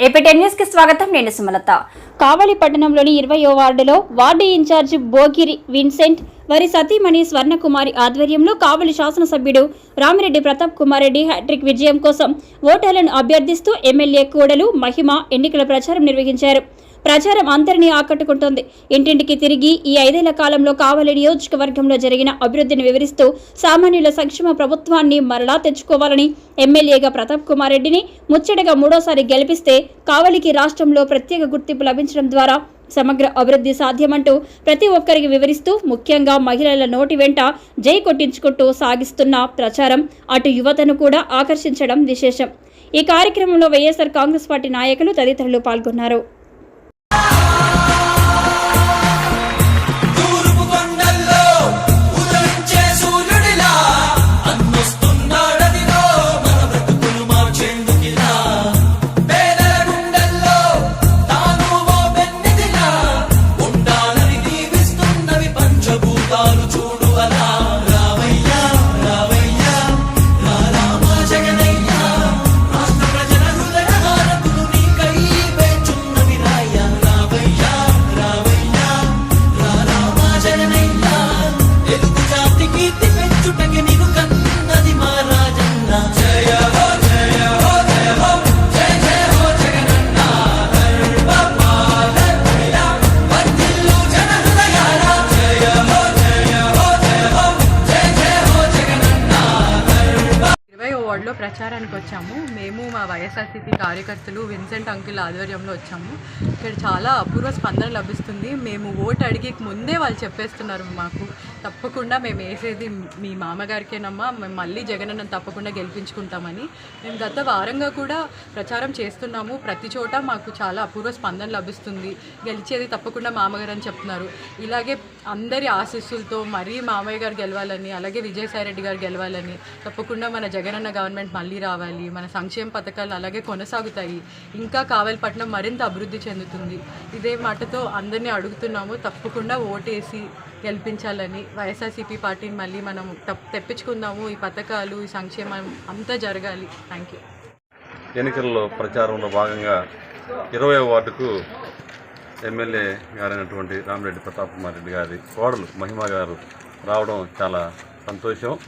AP న్యూస్కి స్వాగతం. నేను సుమలత. కావలి పట్టణంలోని ఇరవయో వార్డులో వార్డు ఇన్ఛార్జ్ బోగిరి విన్సెంట్ వారి సతీమణి స్వర్ణకుమారి ఆధ్వర్యంలో కావలి శాసనసభ్యుడు రామిరెడ్డి ప్రతాప్ కుమార్ రెడ్డి హ్యాట్రిక్ విజయం కోసం ఓటర్లను అభ్యర్థిస్తూ ఎమ్మెల్యే కూడలు మహిమ ఎన్నికల ప్రచారం నిర్వహించారు. ప్రచారం అందరినీ ఆకట్టుకుంటోంది. ఇంటింటికి తిరిగి ఈ ఐదేళ్ళ కాలంలో కావలి నియోజకవర్గంలో జరిగిన అభివృద్ధిని వివరిస్తూ సామాన్యుల సంక్షేమ ప్రభుత్వాన్ని మరలా తెచ్చుకోవాలని ఎమ్మెల్యేగా ప్రతాప్ కుమార్ రెడ్డిని ముచ్చటగా మూడోసారి గెలిపిస్తే కావలికి రాష్ట్రంలో ప్రత్యేక గుర్తింపు లభించడం ద్వారా సమగ్ర అభివృద్ధి సాధ్యమంటూ ప్రతి ఒక్కరికి వివరిస్తూ ముఖ్యంగా మహిళల నోటి వెంట జై కొట్టించుకుంటూ సాగిస్తున్న ప్రచారం అటు యువతను కూడా ఆకర్షించడం విశేషం. ఈ కార్యక్రమంలో వైఎస్ఆర్ కాంగ్రెస్ పార్టీ నాయకులు తదితరులు పాల్గొన్నారు. వార్డులో ప్రచారానికి వచ్చాము. మేము మా వైఎస్ఆర్సీపీ కార్యకర్తలు విన్సెంట్ అంకుల్ ఆధ్వర్యంలో వచ్చాము. ఇక్కడ చాలా అపూర్వ స్పందన లభిస్తుంది. మేము ఓటు అడిగి ముందే వాళ్ళు చెప్పేస్తున్నారు మాకు. తప్పకుండా మేము వేసేది మీ మామగారికేనమ్మా. మేము మళ్ళీ జగనన్న తప్పకుండా గెలిపించుకుంటామని. మేము గత వారంగా కూడా ప్రచారం చేస్తున్నాము. ప్రతి చోట మాకు చాలా అపూర్వ స్పందన లభిస్తుంది. గెలిచేది తప్పకుండా మామగారు అని చెప్తున్నారు. ఇలాగే అందరి ఆశీస్సులతో మరీ మామయ్య గారు గెలవాలని అలాగే విజయసాయి రెడ్డి గారు గెలవాలని తప్పకుండా మన జగనన్న గవర్నమెంట్ మళ్ళీ రావాలి మన సంక్షేమ పథకాలు అలాగే కొనసాగుతాయి. ఇంకా కావలిపట్నం మరింత అభివృద్ధి చెందుతుంది. ఇదే మాటతో అందరినీ అడుగుతున్నాము. తప్పకుండా ఓటేసి గెలిపించాలని వైఎస్ఆర్సీపీ పార్టీని మళ్ళీ మనం తెప్పించుకుందాము. ఈ పథకాలు ఈ సంక్షేమం అంతా జరగాలి. Thank you. ఎన్నికల్లో ప్రచారంలో భాగంగా ఇరవై వార్డుకు ఎమ్మెల్యే గారైనటువంటి రామిరెడ్డి ప్రతాప్ కుమార్ రెడ్డి గారి కోడలు మహిమ గారు రావడం చాలా సంతోషం.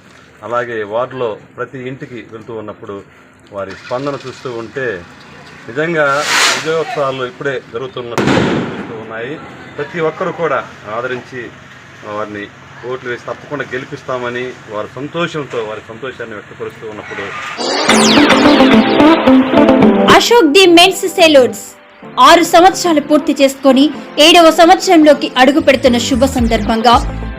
అలాగే వార్డులో ప్రతి ఇంటికి వెళ్తూ ఉన్నప్పుడు వారి స్పందన చూస్తూ ఉంటే నిజంగా విజయోత్సవాలు ఇప్పుడే జరుగుతున్నట్టు చూస్తూ ఉన్నాయి. ప్రతి ఒక్కరు కూడా ఆదరించి వారిని ఓట్లు వేసి తప్పకుండా గెలిపిస్తామని వారి సంతోషంతో వారి సంతోషాన్ని వ్యక్తపరుస్తూ ఉన్నప్పుడు అశోక్ ది మెన్స్ సెలూన్స్ ఆరు సంవత్సరాలు పూర్తి చేసుకొని ఏడవ సంవత్సరంలోకి అడుగు పెడుతున్న శుభ సందర్భంగా